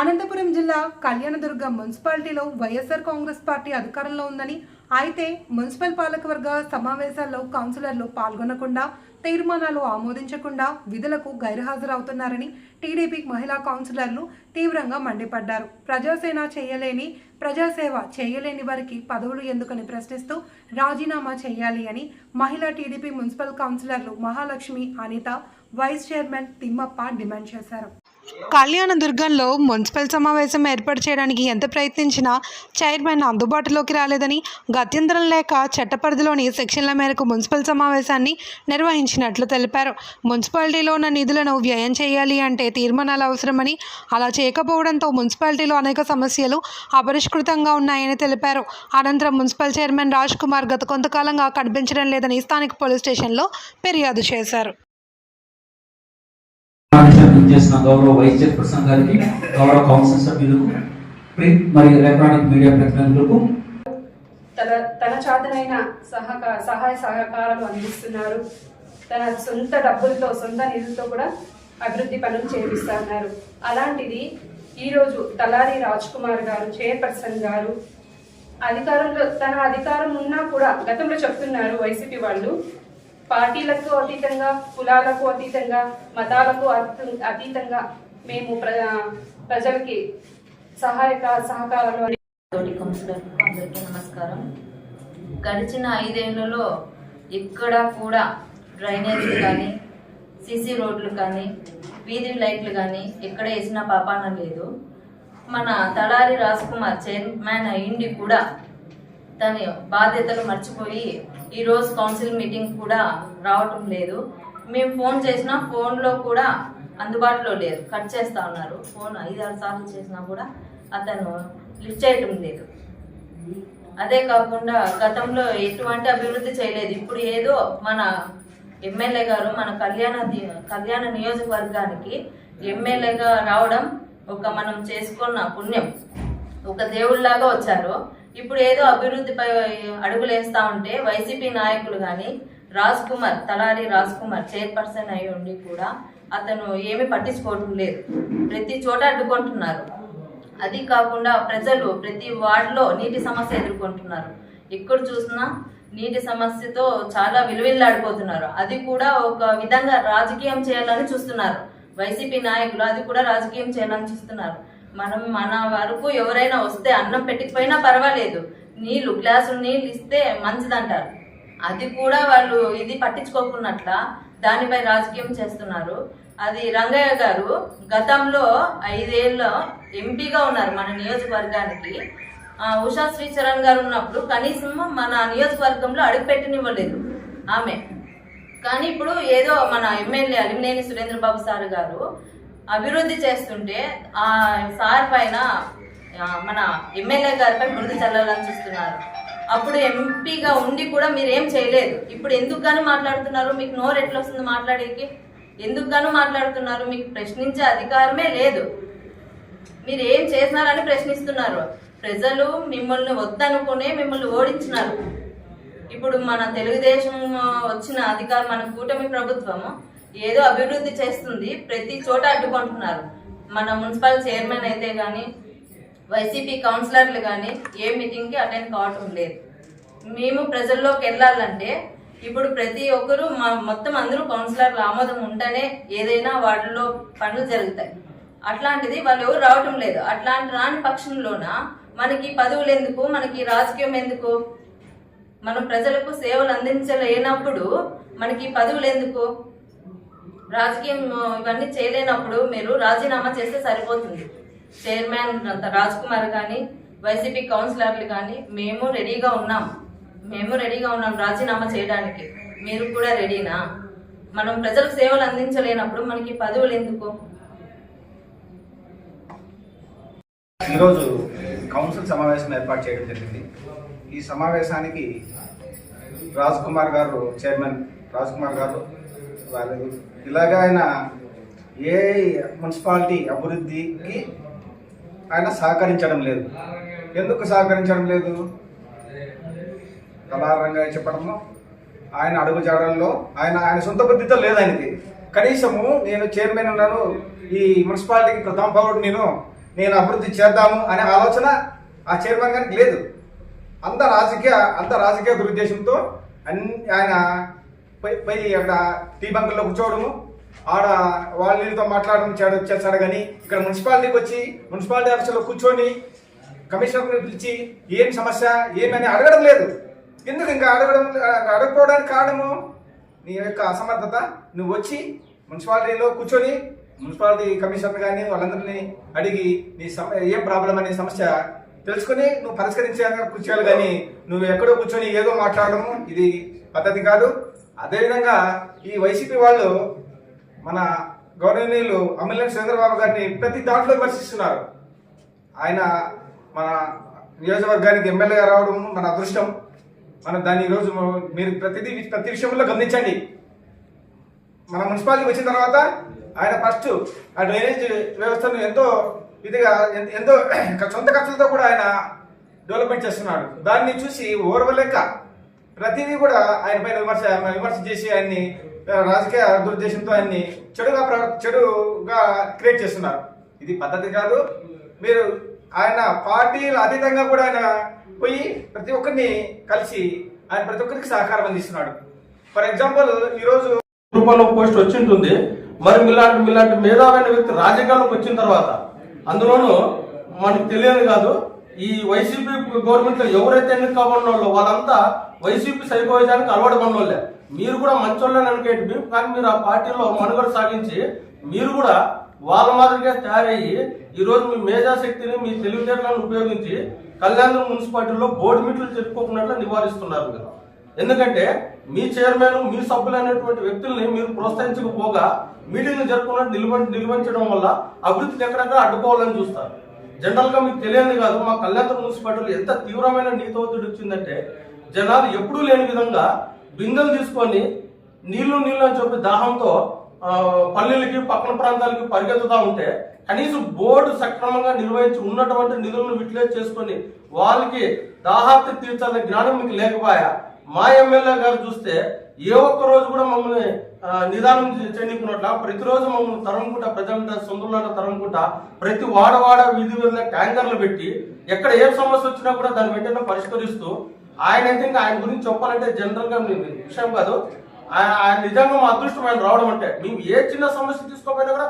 అనంతపురం జిల్లా కళ్యాణదుర్గ మున్సిపాలిటీలో వైఎస్ఆర్ కాంగ్రెస్ పార్టీ అధికారంలో ఉందని అయితే మున్సిపల్ పాలకవర్గ సమావేశాల్లో కౌన్సిలర్లు పాల్గొనకుండా తీర్మానాలు ఆమోదించకుండా విధులకు గైర్హాజరవుతున్నారని టీడీపీ మహిళా కౌన్సిలర్లు తీవ్రంగా మండిపడ్డారు. ప్రజాసేన చేయలేని ప్రజాసేవ చేయలేని వారికి పదవులు ఎందుకని ప్రశ్నిస్తూ రాజీనామా చేయాలి అని మహిళా టీడీపీ మున్సిపల్ కౌన్సిలర్లు Mahalakshmi Anitha vice chairman Thimmappa demand చేశారు. కళ్యాణదుర్గంలో మున్సిపల్ సమావేశం ఏర్పాటు చేయడానికి ఎంత ప్రయత్నించినా చైర్మన్ అందుబాటులోకి రాలేదని గత్యంతరం లేక చట్ట పరిధిలోని సెక్షన్ల మేరకు మున్సిపల్ సమావేశాన్ని నిర్వహించినట్లు తెలిపారు. మున్సిపాలిటీలో ఉన్న నిధులను వ్యయం చేయాలి అంటే తీర్మానాలు అవసరమని అలా చేయకపోవడంతో మున్సిపాలిటీలో అనేక సమస్యలు అపరిష్కృతంగా ఉన్నాయని తెలిపారు. అనంతరం మున్సిపల్ చైర్మన్ రాజ్ కుమార్ గత కొంతకాలంగా కనిపించడం లేదని స్థానిక పోలీస్ స్టేషన్లో ఫిర్యాదు చేశారు. చేసిన గౌరవ వైస్ చైర్పర్సన్ గారికి గౌరవ కౌన్సిల్ సభ్యులకు ప్రింట్ మరియు ఎలక్ట్రానిక్ మీడియా ప్రతినిధులకు. తన తన చాతనైన సహకార సహాయ సహకారాలు అందిస్తున్నారు. తన సొంత డబ్బులతో సొంత నిధులతో కూడా అభివృద్ధి పనులు చేపిస్తున్నారు అలాంటిది ఈరోజు తలారి రాజ్ కుమార్ గారు చైర్పర్సన్ గారు అధికారంలో తన అధికారం ఉన్నా కూడా గతంలో చెప్తున్నారు వైసీపీ వాళ్ళు పార్టీలకు అతీతంగా కులాలకు అతీతంగా మతాలకు అతీతంగా మేము ప్ర ప్రజలకి సహాయక సహకారాలు తోటి అందరికీ నమస్కారం. గడిచిన ఐదేళ్ళలో ఇక్కడ కూడా డ్రైనేజీలు కానీ సీసీ రోడ్లు కానీ వీధి లైట్లు కానీ ఎక్కడ వేసిన పాపాన లేదు. మన తలారి కుమార్ చైర్మన్ అయ్యిండి కూడా తన బాధ్యతలు మర్చిపోయి ఈరోజు కౌన్సిల్ మీటింగ్ కూడా రావటం లేదు. మేము ఫోన్ చేసినా ఫోన్లో కూడా అందుబాటులో లేదు. కట్ చేస్తా ఉన్నారు. ఫోన్ ఐదారు సార్లు చేసినా కూడా అతను లిఫ్ట్ చేయటం లేదు. అదే కాకుండా గతంలో ఎటువంటి అభివృద్ధి చేయలేదు. ఇప్పుడు ఏదో మన ఎమ్మెల్యే గారు మన కళ్యాణ కళ్యాణ నియోజకవర్గానికి ఎమ్మెల్యేగా రావడం ఒక మనం చేసుకున్న పుణ్యం. ఒక దేవుళ్ళలాగా వచ్చారు. ఇప్పుడు ఏదో అభివృద్ధిపై అడుగులు వేస్తా ఉంటే వైసీపీ నాయకులు కానీ రాజ్ కుమార్ తలారి రాజ్ కుమార్ చైర్పర్సన్ అయి ఉండి కూడా అతను ఏమీ పట్టించుకోవడం లేదు. ప్రతి చోట అడ్డుకుంటున్నారు. అది కాకుండా ప్రజలు ప్రతి వార్డులో నీటి సమస్య ఎదుర్కొంటున్నారు. ఎక్కడ చూసినా నీటి సమస్యతో చాలా విలువిల్లాడిపోతున్నారు. అది కూడా ఒక విధంగా రాజకీయం చేయాలని చూస్తున్నారు. వైసీపీ నాయకులు అది కూడా రాజకీయం చేయాలని చూస్తున్నారు. మనం మన వరకు ఎవరైనా వస్తే అన్నం పెట్టకపోయినా పర్వాలేదు. నీళ్ళు గ్లాసులు నీళ్ళు ఇస్తే మంచిదంటారు. అది కూడా వాళ్ళు ఇది పట్టించుకోకున్నట్ల దానిపై రాజకీయం చేస్తున్నారు. అది రంగయ్య గారు గతంలో ఐదేళ్ళ ఎంపీగా ఉన్నారు మన నియోజకవర్గానికి. ఉషా శ్రీచరణ్ గారు ఉన్నప్పుడు కనీసం మన నియోజకవర్గంలో అడుగుపెట్టనివ్వలేదు ఆమె. కానీ ఇప్పుడు ఏదో మన ఎమ్మెల్యే అలిమినేని సురేంద్రబాబు సార్ గారు అభివృద్ధి చేస్తుంటే ఆ సార్ పైన మన ఎమ్మెల్యే గారిపై బురద చల్లాలని చూస్తున్నారు. అప్పుడు ఎంపీగా ఉండి కూడా మీరు ఏం చేయలేదు. ఇప్పుడు ఎందుకు గాను మాట్లాడుతున్నారు? మీకు నోరు ఎట్లా వస్తుంది మాట్లాడేకి? ఎందుకు గాను మాట్లాడుతున్నారు? మీకు ప్రశ్నించే అధికారమే లేదు. మీరు ఏం చేసినారని ప్రశ్నిస్తున్నారు. ప్రజలు మిమ్మల్ని వద్దనుకునే మిమ్మల్ని ఓడించినారు. ఇప్పుడు మన తెలుగుదేశం వచ్చిన అధికారం మన కూటమి ప్రభుత్వము ఏదో అభివృద్ధి చేస్తుంది ప్రతి చోట అడ్డుకుంటున్నారు. మన మున్సిపల్ చైర్మన్ అయితే కానీ వైసీపీ కౌన్సిలర్లు కానీ ఏ మీటింగ్కి అటెండ్ కావటం లేదు. మేము ప్రజల్లోకి వెళ్ళాలంటే ఇప్పుడు ప్రతి ఒక్కరూ మా మొత్తం అందరూ కౌన్సిలర్లు ఆమోదం ఉంటేనే ఏదైనా వాటిలో పనులు జరుగుతాయి. అట్లాంటిది వాళ్ళు ఎవరు రావటం లేదు. అట్లాంటి రాని పక్షంలోన మనకి పదవులు ఎందుకు మనకి రాజకీయం ఎందుకు? మనం ప్రజలకు సేవలు అందించలేనప్పుడు మనకి పదవులు ఎందుకు? రాజకీయం ఇవన్నీ చేయలేనప్పుడు మీరు రాజీనామా చేస్తే సరిపోతుంది. చైర్మన్ రాజ్ కుమార్ కానీ వైసీపీ కౌన్సిలర్లు కానీ మేము రెడీగా ఉన్నాం. మేము రెడీగా ఉన్నాం రాజీనామా చేయడానికి. మీరు కూడా రెడీనా? మనం ప్రజలకు సేవలు అందించలేనప్పుడు మనకి పదవులు ఎందుకు? ఈరోజు కౌన్సిల్ సమావేశం ఏర్పాటు చేయడం జరిగింది. ఈ సమావేశానికి రాజ్ కుమార్ గారు చైర్మన్ రాజ్ కుమార్ గారు వాళ్ళు ఇలాగా ఆయన ఏ మున్సిపాలిటీ అభివృద్ధికి ఆయన సహకరించడం లేదు. ఎందుకు సహకరించడం లేదు? కళారంగా చెప్పడము. ఆయన అడుగు జాడల్లో ఆయన ఆయన సొంత బుద్ధితో లేదు ఆయనకి. కనీసము నేను చైర్మన్ ఉన్నాను ఈ మున్సిపాలిటీకి ప్రథమ పౌరుడు నేను నేను అభివృద్ధి చేద్దాము అనే ఆలోచన ఆ చైర్మన్ గారికి లేదు. అంత రాజకీయ అంత రాజకీయ దురుద్దేశంతో అన్ని ఆయన పోయి అక్కడ టీ బంకుల్లో కూర్చోవడము. ఆడ వాళ్ళతో మాట్లాడడం చేయడం చేస్తాడు కానీ ఇక్కడ మున్సిపాలిటీకి వచ్చి మున్సిపాలిటీ ఆఫీసులో కూర్చొని కమిషనర్ని పిలిచి ఏం సమస్య ఏమని అడగడం లేదు. ఎందుకు ఇంకా అడగడం అడగకపోవడానికి కారణము? నీ యొక్క అసమర్థత. నువ్వు వచ్చి మున్సిపాలిటీలో కూర్చొని మున్సిపాలిటీ కమిషనర్ కానీ వాళ్ళందరినీ అడిగి నీ సమ ఏం ప్రాబ్లం అనే సమస్య తెలుసుకొని నువ్వు పరిష్కరించే కూర్చోవాలి కానీ నువ్వు ఎక్కడో కూర్చొని ఏదో మాట్లాడడము ఇది పద్ధతి కాదు. అదేవిధంగా ఈ వైసీపీ వాళ్ళు మన గౌరవనీయులు అమలనేని చంద్రబాబు గారిని ప్రతి దాంట్లో విమర్శిస్తున్నారు. ఆయన మన నియోజకవర్గానికి ఎమ్మెల్యేగా రావడం మన అదృష్టం. మన దాన్ని ఈరోజు మీరు ప్రతిదీ ప్రతి విషయంలో గమనించండి. మన మున్సిపాలిటీ వచ్చిన తర్వాత ఆయన ఫస్ట్ ఆ డ్రైనేజ్ వ్యవస్థను ఎంతో ఇదిగా ఎంతో సొంత ఖర్చులతో కూడా ఆయన డెవలప్మెంట్ చేస్తున్నాడు. దాన్ని చూసి ఓర్వలేక ప్రతిదీ కూడా ఆయన పైన విమర్శ విమర్శ చేసి ఆయన్ని రాజకీయ దురుద్దేశంతో ఆయన్ని చెడుగా చెడుగా క్రియేట్ చేస్తున్నారు. ఇది పద్ధతి కాదు. మీరు ఆయన పార్టీలు అతీతంగా కూడా ఆయన పోయి ప్రతి ఒక్కరిని కలిసి ఆయన ప్రతి ఒక్కరికి సహకారం అందిస్తున్నాడు. ఫర్ ఎగ్జాంపుల్ ఈరోజు రూపంలో పోస్ట్ వచ్చి ఉంటుంది. మరి మిలాంటి మిలాంటి మేధావైన వ్యక్తి రాజకీయాల్లోకి వచ్చిన తర్వాత అందులోనూ మనకు తెలియదు కాదు. ఈ వైసీపీ గవర్నమెంట్లో ఎవరైతే ఎన్నిక వాళ్ళు వాళ్ళంతా వైసీపీ సరిపోయేదానికి అలవాటు పడిన వాళ్ళే మీరు కూడా మంచోళ్ళని అనుకేంటి కానీ మీరు ఆ పార్టీలో మనుగడ సాగించి మీరు కూడా వాళ్ళ మాదిరిగా తయారయ్యి ఈరోజు మీ మేధాశక్తిని మీ తెలివితేటలను ఉపయోగించి కళ్యాణ మున్సిపాలిటీలో బోర్డు మీట్లు చెప్పుకోకున్నట్లు నివారిస్తున్నారు మీరు ఎందుకంటే మీ చైర్మన్ మీ సభ్యులు అనేటువంటి వ్యక్తుల్ని మీరు ప్రోత్సహించకపోగా మీటింగ్ జరుపుకున్నట్టు నిలువ నిలువంచడం వల్ల అభివృద్ధిని ఎక్కడెక్కడ అడ్డుకోవాలని చూస్తారు జనరల్గా మీకు తెలియదు కాదు మా కళ్యాణ మున్సిపాలిటీలో ఎంత తీవ్రమైన నీతి ఒత్తిడి వచ్చిందంటే జనాలు ఎప్పుడూ లేని విధంగా బిందెలు తీసుకొని నీళ్ళు నీళ్ళు అని చెప్పి దాహంతో పల్లెలకి పక్కన ప్రాంతాలకి పరిగెత్తుతా ఉంటే కనీసం బోర్డు సక్రమంగా నిర్వహించి ఉన్నటువంటి నిధులను విట్లేజ్ చేసుకొని వాళ్ళకి దాహార్తి తీర్చాలనే జ్ఞానం మీకు లేకపోయా? మా ఎమ్మెల్యే గారు చూస్తే ఏ ఒక్క రోజు కూడా మమ్మల్ని నిదానం చెందుకున్నట్ల ప్రతిరోజు మమ్మల్ని తరంకుంటా ప్రజలంతా సొంతంలో తరంకుంటా ప్రతి వాడవాడ వీధి వీధుల ట్యాంకర్లు పెట్టి ఎక్కడ ఏ సమస్య వచ్చినా కూడా దాన్ని వెంటనే పరిష్కరిస్తూ ఆయన అయితే ఇంకా ఆయన గురించి చెప్పాలంటే జనరల్గా విషయం కాదు. ఆయన నిజంగా మా అదృష్టం ఆయన రావడం అంటే మేము ఏ చిన్న సమస్య తీసుకోకపోయినా కూడా